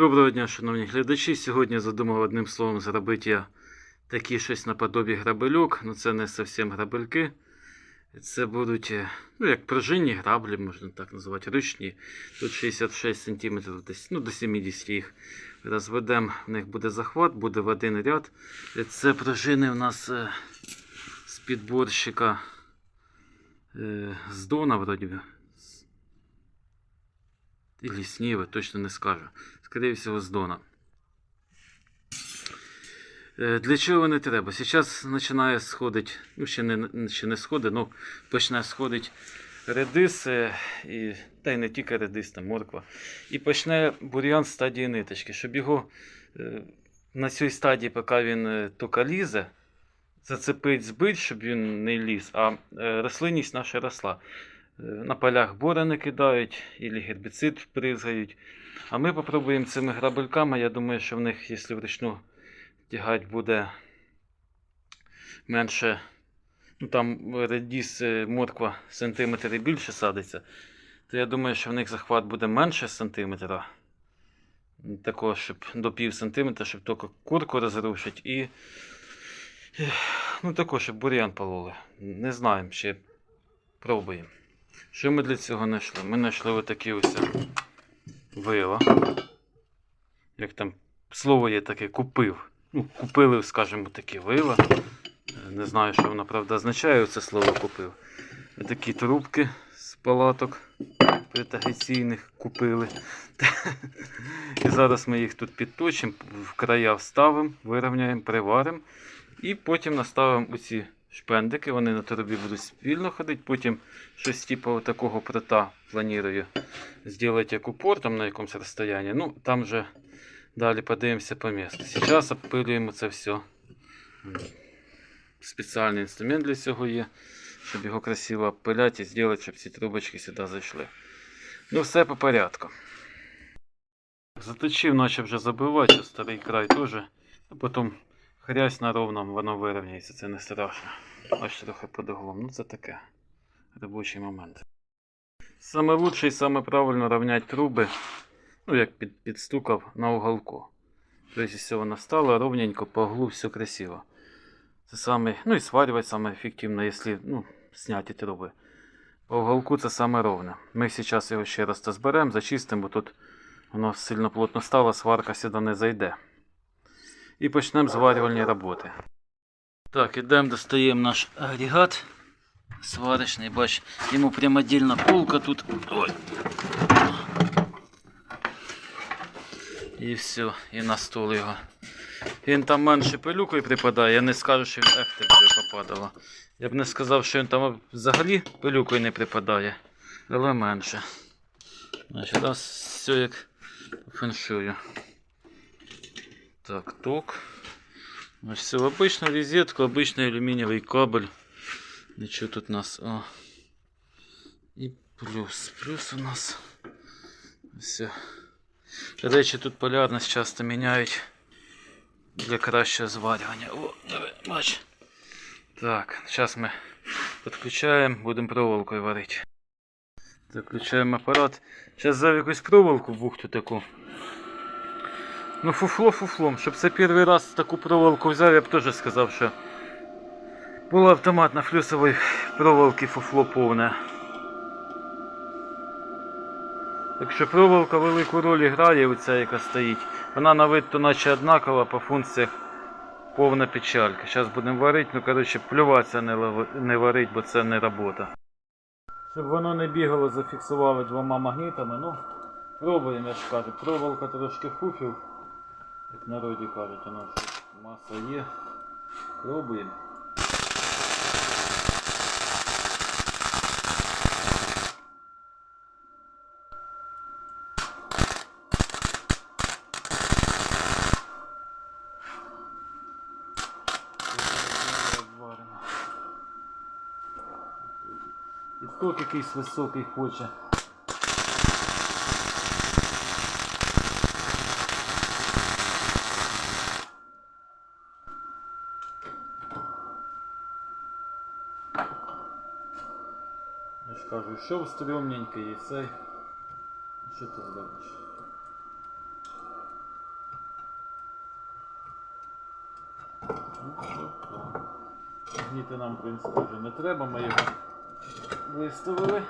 Доброго дня, шановні глядачі. Сьогодні задумав одним словом зробити я такі щось наподобі грабельок. Ну це не зовсім грабельки. Це будуть, е, ну як пружинні граблі, можна так назвати, ручні. Тут 66 см, десь, ну до 70 їх розведемо. В них буде захват, буде в один ряд. Це пружини у нас е, з підборщика е, з Дона, вроді. Или с Нивы, точно не скажу. Скорее всего, з Дона. Е, Для чого вони треба? Зараз починає сходити, ну ще не, ще не сходить, ну почне сходити редис, е, і, та й не тільки редис, там морква. І почне бур'ян з стадії ниточки, щоб його е, на цій стадії, поки він тільки лізе, зацепить, збить, щоб він не ліз, а рослинність наша росла. Е, На полях борони кидають, або гербіцид призгають. А ми попробуємо цими грабельками. Я думаю, що в них, якщо вручну тягати буде менше. Ну там редіс, е, морква сантиметр і більше садиться, то я думаю, що в них захват буде менше сантиметра. Такого, щоб до пів сантиметра, щоб тільки курку розрушити і. Ну, також, щоб бур'ян пололи. Не знаємо, ще пробуємо. Що ми для цього знайшли? Ми знайшли отакі ось вила. Як там слово є таке купив. Ну, купили, скажімо, такі вила. Не знаю, що воно правда означає це слово купив. Такі трубки з палаток претагаційних купили. І зараз ми їх тут підточимо, в края вставимо, вирівняємо, приваримо. І потім наставимо оці шпендики, вони на трубі будуть спільно ходити. Потім щось типу такого прота планую зробити як упор там на якомусь розстоянні. Ну, там же далі подивимося по місту. Зараз обпилюємо це все. Спеціальний інструмент для цього є, щоб його красиво обпиляти і зробити, щоб ці трубочки сюди зайшли. Ну, все по порядку. Заточив, наче вже забивати, старий край теж. А потім хрясь на ровному, воно вирівняється, це не страшно. Аж трохи під углом. Ну це таке. Робочий момент. Саме лучше і саме правильно рівняти труби, ну як під, підстукав на уголку. Тобто, якщо воно стало ровненько, по углу все красиво. Це саме, ну і сварювати саме ефективно, якщо ну, зняті труби. По уголку це саме ровне. Ми зараз його ще раз зберемо, зачистимо, бо тут воно сильно плотно стало, сварка сюди не зайде. І почнемо зварювальні роботи. Так, ідемо, достаємо наш агрегат сварочний, бач, йому прямо отдельна полка тут. Ой. І все, і на стол його. Він там менше пилюкою припадає, я не скажу, що він ефти буде попадало. Я б не сказав, що він там взагалі пилюкою не припадає, але менше. Значить, раз все як феншую. Так, ток. Значит, все в обычную розетку, обычный алюминиевый кабель. Ничего тут у нас. О. І плюс. Плюс у нас. Все. До речі, тут полярність часто міняють для кращого зварювання. О, давай, бач. Так, зараз ми підключаємо, будемо проволокою варити. Так, включаємо апарат. Зараз взяв якусь проволоку бухту таку. Ну фуфло фуфлом. Щоб це перший раз таку проволоку взяв, я б теж сказав, що було автомат на флюсовій проволоки фуфло повне. Якщо проволока велику роль грає, оця яка стоїть, вона на вид то наче однакова, по функціях повна печалька. Зараз будемо варити, ну коротше плюватися не, не варить, бо це не робота. Щоб воно не бігало, зафіксували двома магнітами, ну пробуємо, я ж кажу, проволока трошки фуфів. Як народі кажуть, воно що маса є. Пробуємо. І ток якийсь високий хоче. кажу, що в тобі умненьке є цей. Що ти зробиш? Ну, Гніти нам, в принципі, вже не треба, ми його виставили.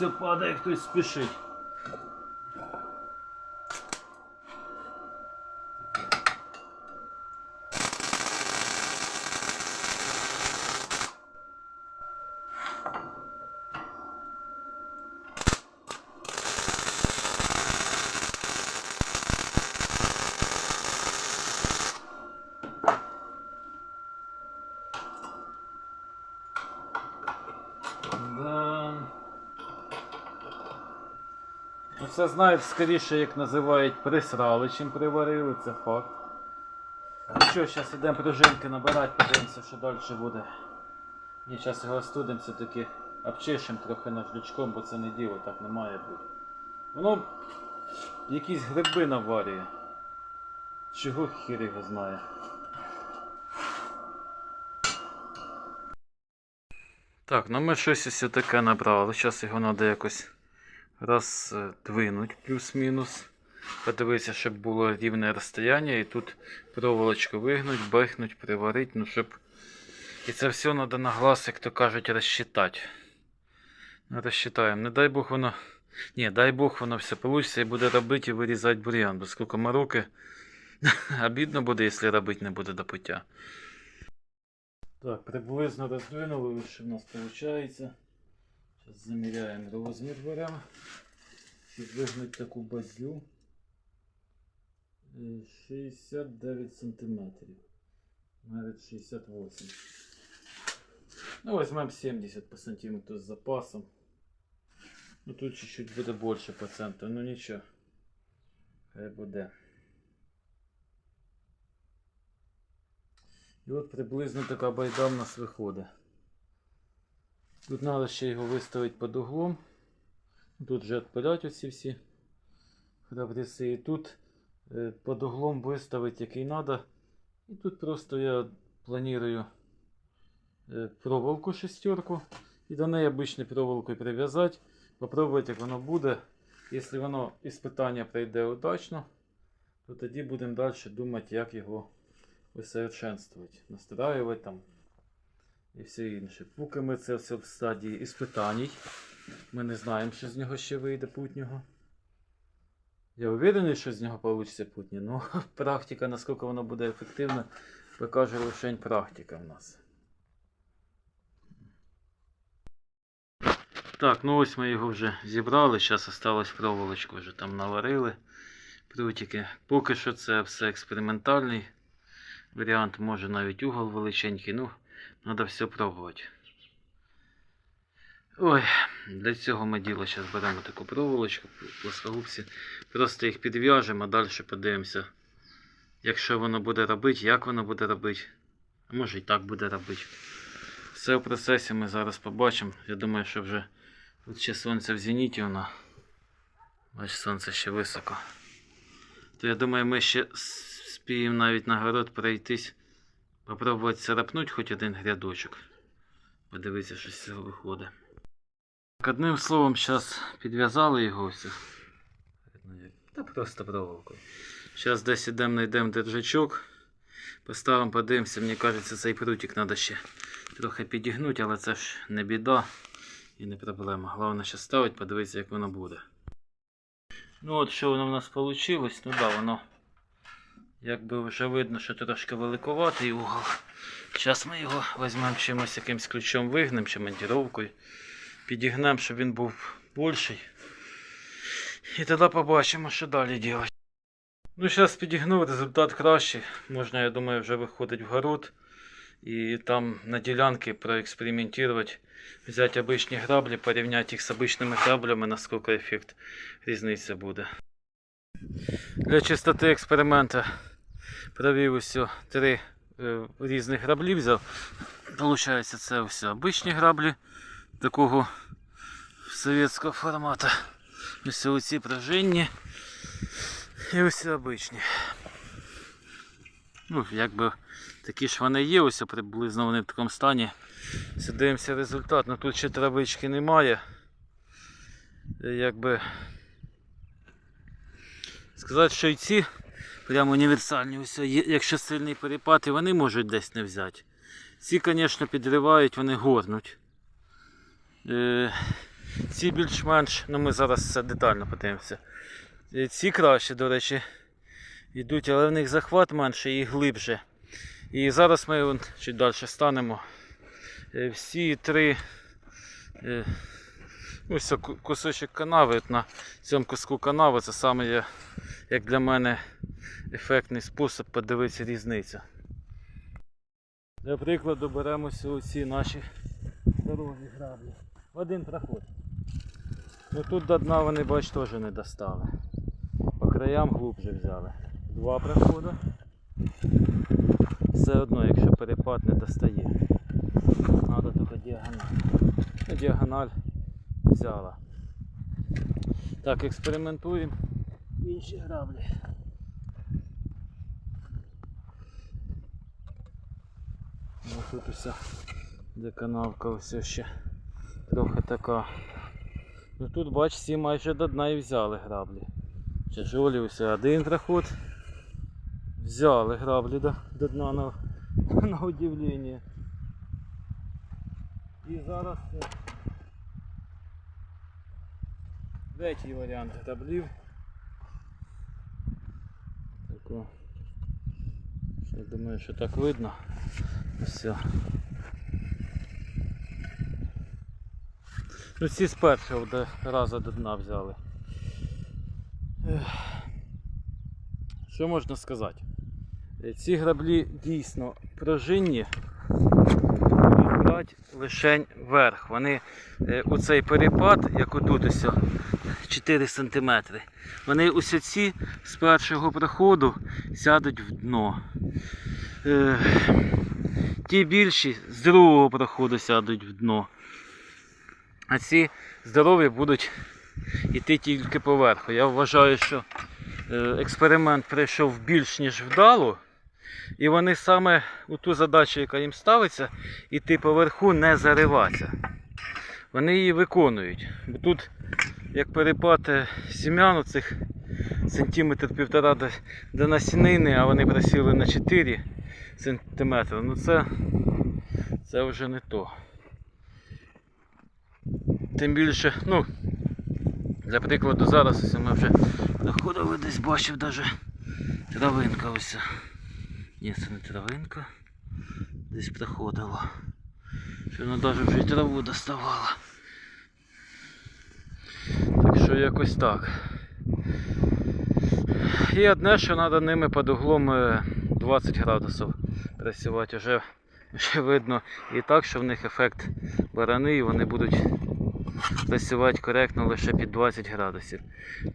Все падає, хтось спішить. Да. Ну, Це знають скоріше, як називають присрали, чим приварили, це факт. Ну що, зараз йдемо пружинки набирати, подивимося, що далі буде. Ні, зараз його остудимо все-таки обчишемо трохи наждачком, бо це не діло, так не має бути. Воно якісь гриби наварює. Чого хір його знає. Так, ну ми щось ось таке набрали. Зараз його треба якось роздвинути плюс-мінус. Подивитися, щоб було рівне розстояння. І тут проволочку вигнуть, бехнуть, приварити, ну щоб. І це все треба на глаз, як то кажуть, розчитати. Ну, Розчитаємо. Не дай Бог воно. Ні, дай Бог воно все вийде і буде робити і вирізати бур'ян, бо скільки мороки. Обідно буде, якщо робити не буде до пуття. Так, приблизно роздвинули, що в нас виходить. Зараз заміряємо розмір беремо. Щоб вигнути таку бадю. Е, 69 сантиметрів. Навіть 68. Ну, візьмемо 70 по сантиметру з запасом. Ну тут чуть-чуть буде більше по центру, ну нічого. Хай буде. І от приблизно така байда в нас виходить. Тут треба ще його виставити під углом. Тут вже відпилять оці всі храбриси. І тут е, під углом виставити який треба. І тут просто я планую е, проволоку шестерку. І до неї обичною проволокою прив'язати. Попробувати, як воно буде. Якщо воно іспитання пройде удачно, то тоді будемо далі думати, як його усовершенствувати, настраювати там і все інше. Поки ми це все в стадії іспитань. Ми не знаємо, що з нього ще вийде путнього. Я уверений, що з нього вийде путнє, ну практика, наскільки воно буде ефективно, покаже лише практика в нас. Так, ну ось ми його вже зібрали, зараз осталось проволочку вже там наварили. Прутики. Поки що це все експериментальний варіант, може навіть угол величенький, ну, треба все пробувати. Ой, для цього ми діло зараз беремо таку проволочку, плоскогубці, просто їх підв'яжемо, а далі подивимося, якщо воно буде робити, як воно буде робити. А може і так буде робити. Все в процесі ми зараз побачимо. Я думаю, що вже тут ще сонце в зеніті воно. Бачиш, сонце ще високо. То я думаю, ми ще спіємо навіть на город пройтись. Попробувати царапнути хоч один грядочок. Подивитися, що з цього виходить. Так, одним словом, зараз підв'язали його все. Та просто проволокою. Зараз десь ідемо, знайдемо держачок. Поставимо, подивимося. Мені кажеться, цей прутик треба ще трохи підігнути, але це ж не біда і не проблема. Головне ще ставити, подивитися, як воно буде. Ну от що воно в нас вийшло. Ну да, воно Якби вже видно, що трошки великоватий угол. Зараз ми його візьмемо чимось якимсь ключом вигнемо чи монтіровкою. Підігнемо, щоб він був більший. І тоді побачимо, що далі робити. Ну, зараз підігнув, результат кращий. Можна, я думаю, вже виходить в город. І там на ділянки проекспериментувати. Взяти обичні граблі, порівняти їх з обичними граблями, наскільки ефект різниця буде. Для чистоти експерименту провів усі три е, різних граблі взяв. Получається, це все обичні граблі такого совєтського формату. Ось оці пружинні і ось обичні. Ну, якби такі ж вони є, ось приблизно вони в такому стані. Все дивимося результат. Ну тут ще травички немає. Е, Якби сказати, що і ці прямо універсальні, ось, якщо сильний перепад, і вони можуть десь не взяти. Ці, звісно, підривають, вони горнуть. Е, ці більш-менш, ну ми зараз все детально подивимося. Е, Ці краще, до речі, йдуть, але в них захват менше і глибше. І зараз ми вон, чуть далі станемо. Е, Всі три. е, Ось кусочок канави. На цьому куску канави це саме є, як для мене, ефектний спосіб подивитися різницю. Для прикладу беремося оці наші дорогі граблі. В один проход. Ну тут до дна вони, бач, теж не достали. По краям глубже взяли. Два проходи. Все одно, якщо перепад не достає. Треба тільки діагональ. Ну, Діагональ взяла. Так, експериментуємо. Інші граблі. Ну, тут уся де канавка ось ще трохи така. Ну тут бач, всі майже до дна і взяли граблі. Тяжолі ось один проход. Взяли граблі до, до дна на, на удивлення. І зараз третій варіант граблів. Тако. Я думаю, що так видно. Все. Ну ці з першого разу до дна взяли. Що можна сказати? Е, Ці граблі дійсно пружинні, брати лишень вверх. Вони е, у цей перепад, як отут ось 4 см, вони усі ці з першого проходу сядуть в дно. Е, Ті більші з другого проходу сядуть в дно. А ці здорові будуть йти тільки поверху. Я вважаю, що е, експеримент пройшов більш ніж вдало. І вони саме у ту задачу, яка їм ставиться, іти поверху не зариватися. Вони її виконують. Бо тут, як перепад сім'ян у цих сантиметр півтора до, до насінини, а вони просіли на 4 сантиметри, ну це, це вже не то. Тим більше, ну, для прикладу, зараз ось ми вже доходили десь бачив даже травинка ось. Ні, це не травинка. Десь проходила. Що вона навіть вже траву доставала. Так що якось так. І одне, що треба ними під углом е, 20 градусів працювати. Вже, вже видно і так, що в них ефект барани і вони будуть працювати коректно лише під 20 градусів.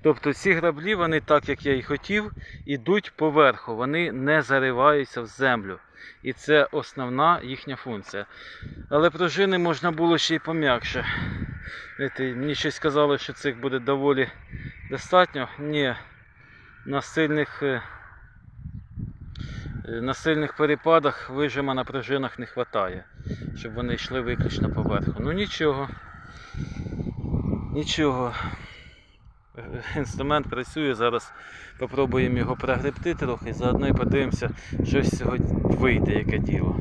Тобто ці граблі, вони так як я і хотів, ідуть поверху, вони не зариваються в землю. І це основна їхня функція. Але пружини можна було ще й пом'якше. Мені щось сказали, що цих буде доволі достатньо. Ні, на сильних, е, на сильних перепадах вижима на пружинах не вистачає, щоб вони йшли виключно поверху. Ну нічого. Нічого. Інструмент працює, зараз попробуємо його прогребти трохи, заодно і подивимося, що цього вийде, яке діло.